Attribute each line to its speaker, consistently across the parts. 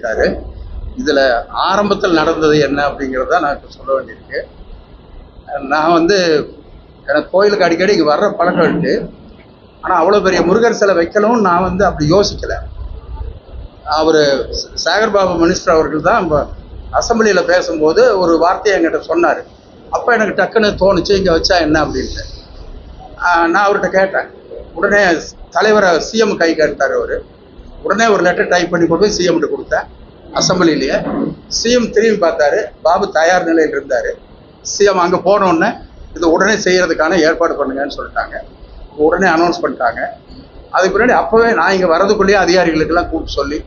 Speaker 1: கேட்டாரு. இதில் ஆரம்பத்தில் நடந்தது என்ன அப்படிங்கிறத நான் இப்போ சொல்ல வேண்டியிருக்கு. நான் வந்து எனக்கு கோயிலுக்கு அடிக்கடி இங்கே வர்ற பழக்கம் இருக்கு. ஆனால் அவ்வளோ பெரிய முருகர் சிலை வைக்கணும்னு நான் வந்து அப்படி யோசிக்கலை. அவர் சேகர்பாபு மினிஸ்டர் அவர்கள் தான் அசம்பிளியில் பேசும்போது ஒரு வார்த்தையை என்கிட்ட சொன்னார். அப்போ எனக்கு டக்குன்னு தோணுச்சு இங்கே வச்சா என்ன அப்படின்ட்டு. நான் அவர்கிட்ட கேட்டேன். உடனே தலைவரை சிஎம் கை கேட்டார் அவர். உடனே ஒரு லெட்டர் டைப் பண்ணி கொண்டு போய் சிஎம்கிட்ட கொடுத்தேன். அசம்பிளிலேயே சிஎம் திரும்பி பார்த்தாரு. பாபு தயார் நிலையில் இருந்தார். சிஎம் அங்கே போனோடனே இது உடனே செய்கிறதுக்கான ஏற்பாடு பண்ணுங்கன்னு சொல்லிட்டாங்க. உடனே அனௌன்ஸ் பண்ணிட்டாங்க. அதுக்கு பின்னாடி அப்போவே நான் இங்கே வரதுக்குள்ளேயே அதிகாரிகளுக்கெல்லாம் கூப்பிட்டு சொல்லி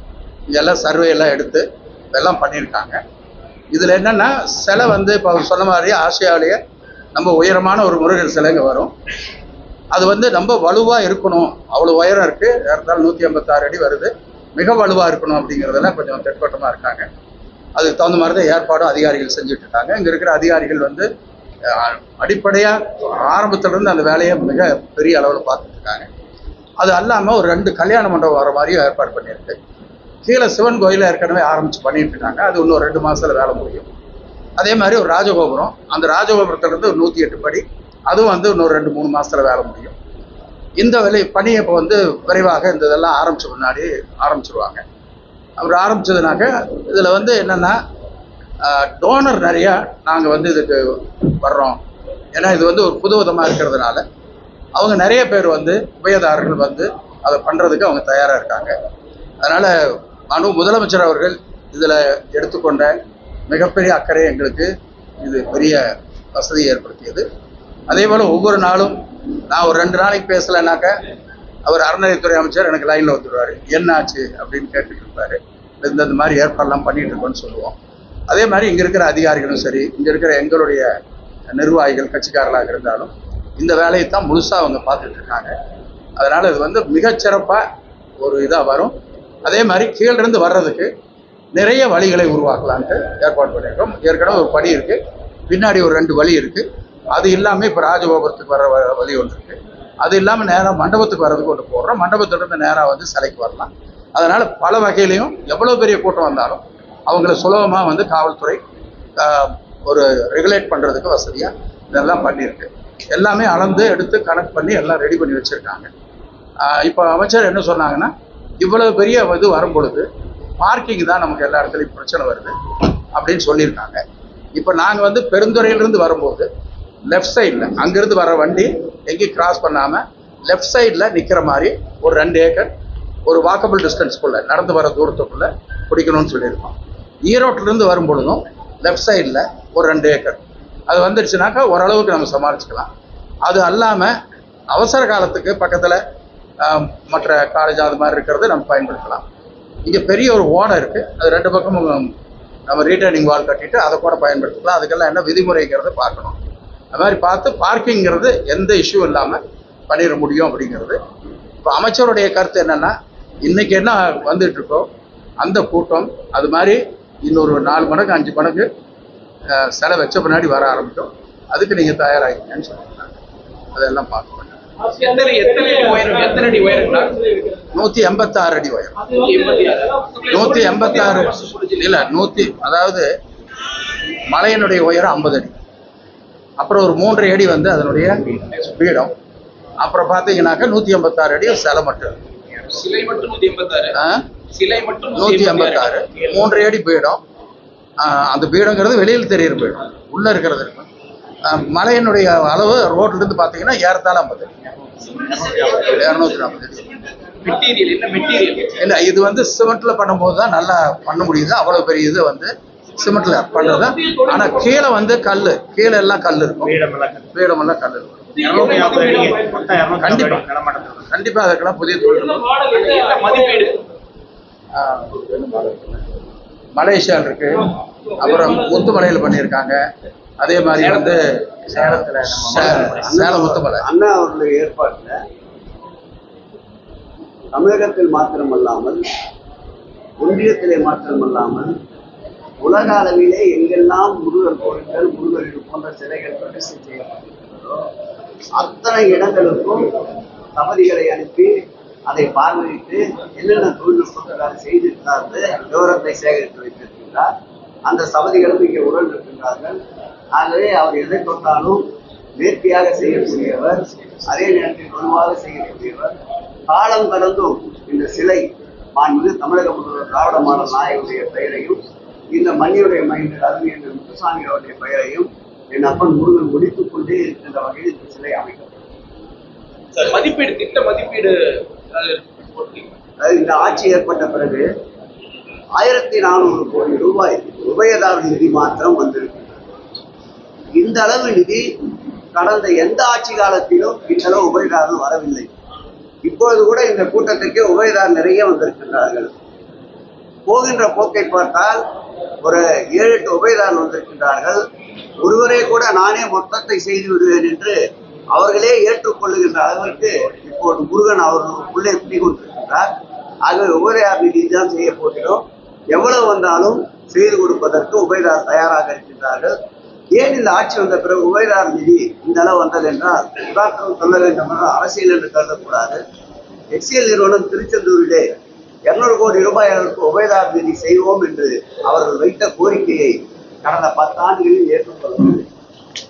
Speaker 1: இதெல்லாம் சர்வே எல்லாம் எடுத்து இதெல்லாம் பண்ணியிருக்காங்க. இதில் என்னென்னா சிலை வந்து இப்போ அவர் சொன்ன மாதிரி ஆசியாவிலேயே நம்ம உயரமான ஒரு முருகன் சிலை இங்கே வரும். அது வந்து ரொம்ப வலுவாக இருக்கணும். அவ்வளோ உயரம் இருக்குது இருந்தாலும் நூற்றி ஐம்பத்தாறு அடி வருது. மிக வலுவாக இருக்கணும் அப்படிங்கிறதெல்லாம் கொஞ்சம் தெற்கோட்டமாக இருக்காங்க. அதுக்கு தகுந்த மாதிரி தான் ஏற்பாடும் அதிகாரிகள் செஞ்சுட்டு இருக்காங்க. இங்கே இருக்கிற அதிகாரிகள் வந்து அடிப்படையாக ஆரம்பத்துலேருந்து அந்த வேலையை மிக பெரிய அளவில் பார்த்துட்டு இருக்காங்க. அது அல்லாமல் ஒரு ரெண்டு கல்யாண மண்டபம் வர மாதிரியும் ஏற்பாடு பண்ணியிருக்கு. கீழே சிவன் கோயிலில் ஏற்கனவே ஆரம்பித்து பண்ணிட்டு இருக்காங்க. அது இன்னும் ரெண்டு மாதத்தில் வேலை முடியும். அதே மாதிரி ஒரு ராஜகோபுரம். அந்த ராஜகோபுரத்துலேருந்து ஒரு நூற்றி எட்டு படி அதுவும் வந்து இன்னொரு ரெண்டு மூணு மாதத்தில் வேலை முடியும். இந்த வேலை பணியை இப்போ வந்து விரைவாக இந்த இதெல்லாம் ஆரம்பித்த முன்னாடி ஆரம்பிச்சிருவாங்க. அப்புறம் ஆரம்பிச்சதுனாக்க இதில் வந்து என்னென்னா டோனர் நிறையா நாங்கள் வந்து இதுக்கு வர்றோம். ஏன்னா இது வந்து ஒரு புது விதமாக இருக்கிறதுனால அவங்க நிறைய பேர் வந்து உபயதாரர்கள் வந்து அதை பண்ணுறதுக்கு அவங்க தயாராக இருக்காங்க. அதனால் மனு முதலமைச்சர் அவர்கள் இதில் எடுத்துக்கொண்ட மிகப்பெரிய அக்கறை எங்களுக்கு இது பெரிய வசதியை ஏற்படுத்தியது. அதே போல் ஒவ்வொரு நாளும் நான் ஒரு ரெண்டு நாளைக்கு பேசலைனாக்க அவர் அறநிலையத்துறை அமைச்சர் எனக்கு லைனில் வந்துடுவார். என்ன ஆச்சு அப்படின்னு கேட்டுட்டு இருப்பார். இந்த இந்த மாதிரி ஏற்பாடெல்லாம் பண்ணிட்டு இருக்கோம்னு சொல்லுவோம். அதே மாதிரி இங்கே இருக்கிற அதிகாரிகளும் சரி இங்கே இருக்கிற எங்களுடைய நிர்வாகிகள் கட்சிக்காரர்களாக இருந்தாலும் இந்த வேலையை தான் முழுசாக அவங்க பார்த்துட்டு இருக்காங்க. அதனால் இது வந்து மிகச்சிறப்பாக ஒரு இதாக வரும். அதே மாதிரி கீழிருந்து வர்றதுக்கு நிறைய வழிகளை உருவாக்கலான்ட்டு ஏற்பாடு பண்ணியிருக்கோம். ஏற்கனவே ஒரு படி இருக்குது பின்னாடி ஒரு ரெண்டு வழி இருக்குது அது இல்லாமல் இப்போ ராஜகோபுரத்துக்கு வர வழி ஒன்று இருக்குது அது இல்லாமல் நேராக மண்டபத்துக்கு வர்றதுக்கு ஒன்று போடுறோம். மண்டபத்திலிருந்து நேராக வந்து சிலைக்கு வரலாம். அதனால் பல வகையிலையும் எவ்வளோ பெரிய கூட்டம் வந்தாலும் அவங்கள சுலபமாக வந்து காவல்துறை ஒரு ரெகுலேட் பண்ணுறதுக்கு வசதியாக இதெல்லாம் பண்ணியிருக்கு. எல்லாமே அளந்து எடுத்து கணக்கு பண்ணி எல்லாம் ரெடி பண்ணி வச்சுருக்காங்க. இப்போ அமைச்சர் என்ன சொன்னாங்கன்னா இவ்வளவு பெரிய இது வரும் பொழுது பார்க்கிங் தான் நமக்கு எல்லா இடத்துலையும் பிரச்சனை வருது அப்படின்னு சொல்லியிருக்காங்க. இப்போ நாங்கள் வந்து பெருந்துறையிலிருந்து வரும்போது லெஃப்ட் சைடில் அங்கேருந்து வர வண்டி எங்கேயும் கிராஸ் பண்ணாமல் லெஃப்ட் சைடில் நிற்கிற மாதிரி ஒரு ரெண்டு ஏக்கர் ஒரு வாக்கபிள் டிஸ்டன்ஸ்க்குள்ளே நடந்து வர தூரத்துக்குள்ளே பிடிக்கணும்னு சொல்லியிருக்கோம். ஈரோட்டிலேருந்து வரும் பொழுதும் லெஃப்ட் சைடில் ஒரு ரெண்டு ஏக்கர் அது வந்துடுச்சுனாக்கா ஓரளவுக்கு நம்ம சமாளிச்சுக்கலாம். அது அல்லாமல் அவசர காலத்துக்கு பக்கத்தில் மற்ற காலேஜ் அது மாதிரி இருக்கிறது நம்ம பயன்படுத்தலாம். இங்கே பெரிய ஒரு ஓடை இருக்குது அது ரெண்டு பக்கமும் நம்ம ரீட்டர்னிங் வால் கட்டிட்டு அதை கூட பயன்படுத்திக்கலாம். அதுக்கெல்லாம் என்ன விதிமுறைங்கிறத பார்க்கணும். அது மாதிரி பார்த்து பார்க்கிங்கிறது எந்த இஷ்யூ இல்லாமல் பண்ணிட முடியும் அப்படிங்கிறது. இப்போ அமைச்சருடைய கருத்து என்னென்னா இன்றைக்கி என்ன வந்துட்டுருக்கோ அந்த கூட்டம் அது மாதிரி இன்னொரு நாலு மடங்கு அஞ்சு மடங்கு செலை வச்ச பின்னாடி வர ஆரம்பிக்கும். அதுக்கு நீங்கள் தயாராகிங்கன்னு சொல்லியிருக்காங்க. அதெல்லாம் பார்க்கணும்
Speaker 2: எத்தனை எத்தனை அடி உயரம் அடி உயரம்
Speaker 1: நூற்றி எண்பத்தாறு அடி உயரம்.
Speaker 2: எண்பத்தி ஆறு
Speaker 1: நூற்றி எண்பத்தாறு இல்லை நூற்றி அதாவது மலையினுடைய உயரம் ஐம்பது அடி. அப்புறம் ஒரு மூன்றரை அடி வந்து அதனுடைய பீடம். அப்புறம் பார்த்தீங்கன்னாக்கா நூற்றி எண்பத்தாறு அடி சிலை மட்டும்
Speaker 2: சிலை மட்டும் நூத்தி எண்பத்தாறு
Speaker 1: ஆ?
Speaker 2: சிலை மட்டும்
Speaker 1: நூற்றி எண்பத்தாறு மூன்றரை அடி பீடம். அந்த பீடங்கிறது வெளியில் தெரியிற பீடம். உள்ளே இருக்கிறது இருக்கும் மலையினுடைய அளவு ரோட்லேருந்து பார்த்தீங்கன்னா ஏறத்தாழ ஐம்பது இரநூத்தி நாற்பது
Speaker 2: மெட்டீரியல் என்ன மெட்டீரியல்?
Speaker 1: இல்லை இது வந்து சிமெண்ட்ல பண்ணும்போது தான் நல்லா பண்ண முடியுது. அவ்வளவு பெரிய இது வந்து சிமெண்ட்ல பண்றது ஆனா கீழே வந்து கல் கீழே எல்லாம் கல் இருக்கும். வீடமெல்லாம் கல் இருக்கும். கண்டிப்பா. கண்டிப்பா அதுக்கெல்லாம் புதிய தொழில் இருக்கு. அப்புறம் முத்துமலையில் பண்ணியிருக்காங்க. அதே மாதிரி வந்து சேலத்துல சேலம். முத்துமலை.
Speaker 3: அண்ணா அவர்களுடைய ஏற்பாட்டுல தமிழகத்தில் மாத்திரமல்லாமல் ஒன்றியத்திலே மாத்திரமல்லாமல் உலக அளவிலே எங்கெல்லாம் முருகர் கோயில்கள் முருகர்கள் போன்ற சிலைகள் பிரதிஷ்டை செய்யப்பட்டிருக்கிறதோ அத்தனை இடங்களுக்கும் தபதிகளை அனுப்பி அதை பார்வையிட்டு என்னென்ன தொழில்நுட்பங்களால் செய்திருக்கிறார்கள் விவரத்தை சேகரித்து வைத்திருக்கின்றார் அந்த சபதிகளும் இங்கே உடல் இருக்கின்றார்கள். ஆகவே அவர் எதை தொட்டாலும் நேர்த்தியாக செய்யக்கூடியவர் அதே நேரத்தில் வலுவாக செய்யக்கூடியவர். காலம் கடந்தும் இந்த சிலை மாண்பு தமிழக முதல்வர் திராவிட மாடல் நாயகனுடைய பெயரையும் இந்த மண்ணியுடைய மைந்தர் அருமையர் முத்துசாமி அவருடைய பெயரையும் என் அப்பன் முருகன் ஒழித்துக் கொண்டே இருக்கின்ற வகையில் இந்த சிலை அமைக்கப்பட்டது.
Speaker 2: மதிப்பீடு திட்ட மதிப்பீடு
Speaker 3: இந்த ஆட்சி ஏற்பட்ட பிறகு ஆயிரத்தி நானூறு கோடி ரூபாய் உபயதார நிதி மாத்திரம் வந்திருக்கிறது. இந்த அளவு நிதி கடந்த எந்த ஆட்சி காலத்திலும் இந்தளவு உபயதாரர் வரவில்லை. இப்பொழுது கூட இந்த கூட்டத்திற்கு உபயதார் நிறைய வந்திருக்கின்றார்கள். போகின்ற போக்கை பார்த்தால் ஒரு ஏழு எட்டு உபயதாரர் வந்திருக்கின்றார்கள். ஒருவரே கூட நானே மொத்தத்தை செய்து விடுவேன் என்று அவர்களே ஏற்றுக்கொள்ளுகின்ற அளவிற்கு இப்போது முருகன் அவர்களுக்குள்ளே குடிகொண்டிருக்கின்றார். ஆகவே உபயதார் நிதி தான் செய்ய போகிறோம். எவ்வளவு வந்தாலும் செய்து கொடுப்பதற்கு உபயதார் தயாராக இருக்கின்றார்கள். ஏன் இந்த ஆட்சி வந்த பிறகு உபயதார் நிதி இந்த அளவு வந்தது என்றால் உதாரணம் சொல்ல வேண்டும் என்றால் அரசியல் என்று கருதக்கூடாது. எக்ஸிஎல் நிறுவனம் திருச்செந்தூரிலே இருநூறு கோடி ரூபாய் அளவுக்கு உபயதார் நிதி செய்வோம் என்று அவர்கள் வைத்த கோரிக்கையை கடந்த பத்தாண்டுகளில் ஏற்றுக்கொள்ளவில்லை.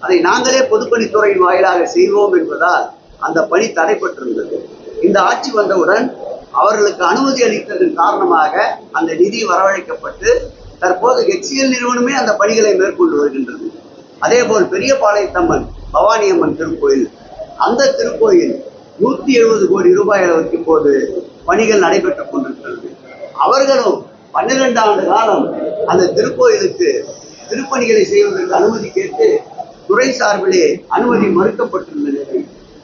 Speaker 3: அதை நாங்களே பொதுப்பணித்துறையின் வாயிலாக செய்வோம் என்பதால் அந்த பணி தடைப்பட்டிருந்தது. இந்த ஆட்சி வந்தவுடன் அவர்களுக்கு அனுமதி அளித்ததன் காரணமாக அந்த நிதி வரவழைக்கப்பட்டு தற்போது ஹெச்சிஎல் நிறுவனமே அந்த பணிகளை மேற்கொண்டு வருகின்றது. அதேபோல் பெரியபாளையத்தம்மன் பவானி அம்மன் திருக்கோயில் அந்த திருக்கோயில் நூத்தி எழுபது கோடி ரூபாய் அளவுக்கு இப்போது பணிகள் நடைபெற்றுக் கொண்டிருக்கிறது. அவர்களும் பன்னிரண்டு ஆண்டு காலம் அந்த திருக்கோயிலுக்கு திருப்பணிகளை செய்வதற்கு அனுமதி கேட்டு துறை சார்பிலே அனுமதி மறுக்கப்பட்டிருந்த நிலை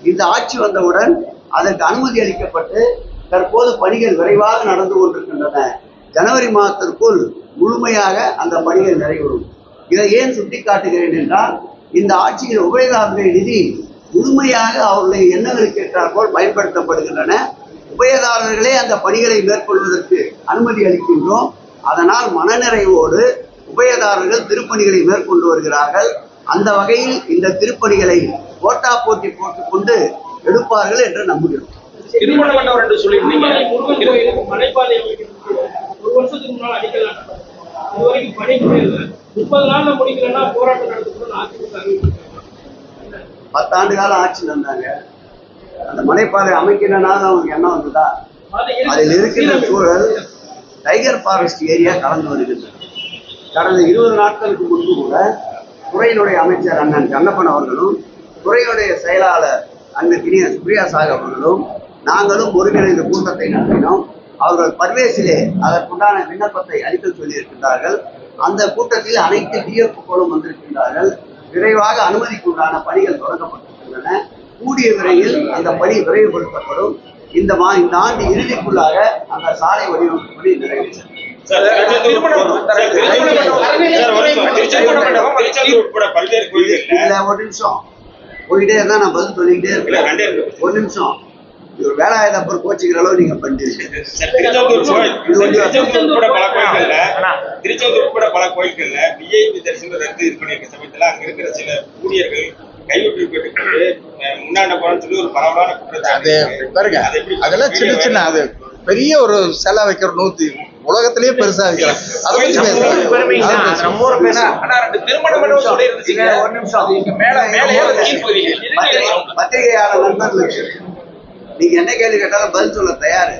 Speaker 3: இந்த ஆட்சி வந்தவுடன் அதற்கு அனுமதி அளிக்கப்பட்டு தற்போது பணிகள் விரைவாக நடந்து கொண்டிருக்கின்றன. ஜனவரி மாதத்திற்குள் முழுமையாக அந்த பணிகள் நிறைவேறும். இதை ஏன் சுட்டிக்காட்டுகிறேன் என்றால் இந்த ஆட்சியில் உபயதாரர்கள் நிதி முழுமையாக அவர்களுடைய எண்ணங்களுக்கு ஏற்றாற்போல் பயன்படுத்தப்படுகின்றன. உபயதாரர்களே அந்த பணிகளை மேற்கொள்வதற்கு அனுமதி அளிக்கின்றோம். அதனால் மனநிறைவோடு உபயதாரர்கள் திருப்பணிகளை மேற்கொண்டு வருகிறார்கள். அந்த வகையில் இந்த திருப்பணிகளை போட்டா போட்டி போட்டுக்கொண்டு எடுப்பார்கள் என்று நம்புகிறோம்.
Speaker 2: திருமண மண்டபம் என்று சொல்லியிருந்தீங்க
Speaker 4: ஒரு வருஷத்துக்கு முன்னால் அடிக்கல். நாட்டப்பட்டது. இது வரைக்கும் பணி முடியல. முப்பது நாள்ல முடிக்கலன்னா போராட்டம் நடத்தணும்னு அறிவிச்சிருக்காங்க
Speaker 3: பத்தாண்டு காலம் ஆட்சி நடந்தாங்க. அந்த மலைப்பாதை அமைக்கிறனால அவங்களுக்கு எண்ணம் வந்துதா? அதில் இருக்கின்ற சூழல் டைகர் ஃபாரஸ்ட் ஏரியா கலந்து வருகின்றது. கடந்த இருபது நாட்களுக்கு முன்பு கூட துறையினுடைய அமைச்சர் அண்ணன் கண்ணப்பன் அவர்களும் துறையுடைய செயலாளர் அண்ணன் கிணிய சுப்ரியா சாக் அவர்களும் நாங்களும் ஒருங்கிணைந்த கூட்டத்தை நடத்தினோம். அவர்கள் பர்வேசிலே அதற்குண்டான விண்ணப்பத்தை அளிக்க சொல்லியிருக்கின்றார்கள். அந்த கூட்டத்தில் அனைத்து டிஎஃப்களும் வந்திருக்கின்றார்கள். விரைவாக அனுமதிக்குண்டான பணிகள் தொடங்கப்பட்டு கூடிய விரைவில் அந்த பணி விரைவுபடுத்தப்படும். இந்த மா இந்த ஆண்டு இறுதிக்குள்ளாக அந்த சாலை வடிவமைப்பு பணி இதுல ஒரு நிமிஷம். போயிட்டே இருந்தா நான் பதில் சொல்லிக்கிட்டே இருக்கேன். ஒரு நிமிஷம். கோச்சிக்கிற அளவு நீங்க பண்ணிருக்கீங்க.
Speaker 5: திருச்செந்தூர் உட்பட பல கோயில்கள்ல விஐபி தரிசனம் ரத்து இது பண்ணிருக்க சமயத்துல அங்க இருக்கிற சில ஊழியர்கள் கைவிட்டு முன்னாடி ஒரு பரவலான குற்றச்சாட்டு.
Speaker 1: பாருங்க அதெல்லாம் சின்ன சின்ன அது பெரிய ஒரு செலா வைக்கிற நூத்தி உலகத்திலேயே பெருசா வைக்கிறான் அதை பத்தி பேசுறேன்
Speaker 3: பத்திரிகையாளர் நீங்க என்ன கேள்வி கேட்டாலும் பதில் சொல்ல தயாரு.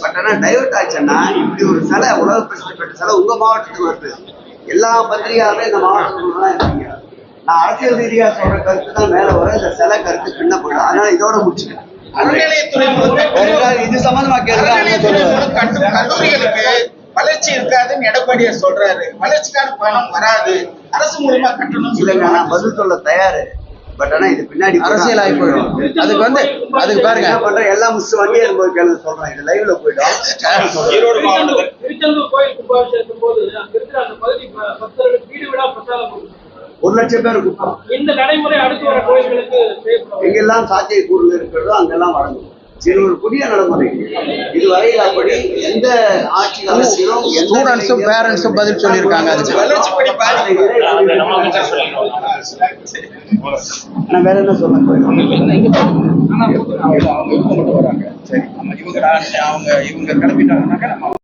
Speaker 3: பட் ஆனா டைவர்ட் ஆச்சுன்னா இப்படி ஒரு சிலை உலக பிரசித்தி பெற்ற சிலை உங்க மாவட்டத்துக்கு வருது. எல்லா பத்திரிகையாளரும் இந்த மாவட்டத்துக்குள்ள தான் இருக்கீங்க நான் அரசியல் ரீதியா சொல்ற கருத்து தான் மேல வர இந்த சிலை கருத்து பின்ன போயிடும். அதனால இதோட முடிச்சுக்கிறேன் இது சம்பந்தமா
Speaker 6: கட்டும் கல்லூரிகளுக்கு வளர்ச்சி இருக்காதுன்னு எடப்பாடியார் சொல்றாரு. வளர்ச்சிக்கான பணம் வராது. அரசு மூலமா கட்டணும்
Speaker 3: இல்லைங்க நான் பதில் சொல்ல தயாரு. பட் ஆனா இது பின்னாடி போனா-
Speaker 1: அரசியல் ஆகி போயிடும். அதுக்கு வந்து அதுக்கு பாருங்க.
Speaker 3: என்ன பண்றேன் எல்லாம் முடிச்சு வண்டியே இருக்கும்போது கேள்வி சொல்றேன். இது லைவ்ல போயிடும்.
Speaker 5: ஈரோடு மாவட்டத்தில்.
Speaker 4: திருச்செந்தூர் கோயில் கும்பாபிஷேகத்தின் போது அங்க இருக்கிற அந்த பகுதி பக்தர்களுக்கு வீடு வீடா கொடுக்கணும்.
Speaker 3: ஒரு லட்சம் பேர் கூட்டம்
Speaker 4: இந்த நடைமுறை அடுத்து வர கோயில்களுக்கு
Speaker 3: எங்கெல்லாம் சாத்திய கூறுகள் இருக்கிறதோ அங்கெல்லாம் வழங்கும். இது ஒரு புதிய நடைமுறை. இதுவரையில் அப்படி எந்த ஆட்சி எந்த
Speaker 1: ஸ்டூடெண்ட்ஸும் பேரண்ட்ஸும் பதில் சொல்லியிருக்காங்க
Speaker 3: நான் வேற என்ன சொல்ல போயிடும்
Speaker 1: அவங்க மட்டும் வராங்க. சரி அவங்க இவங்க கிளம்பிட்டாங்கன்னாக்கா நம்ம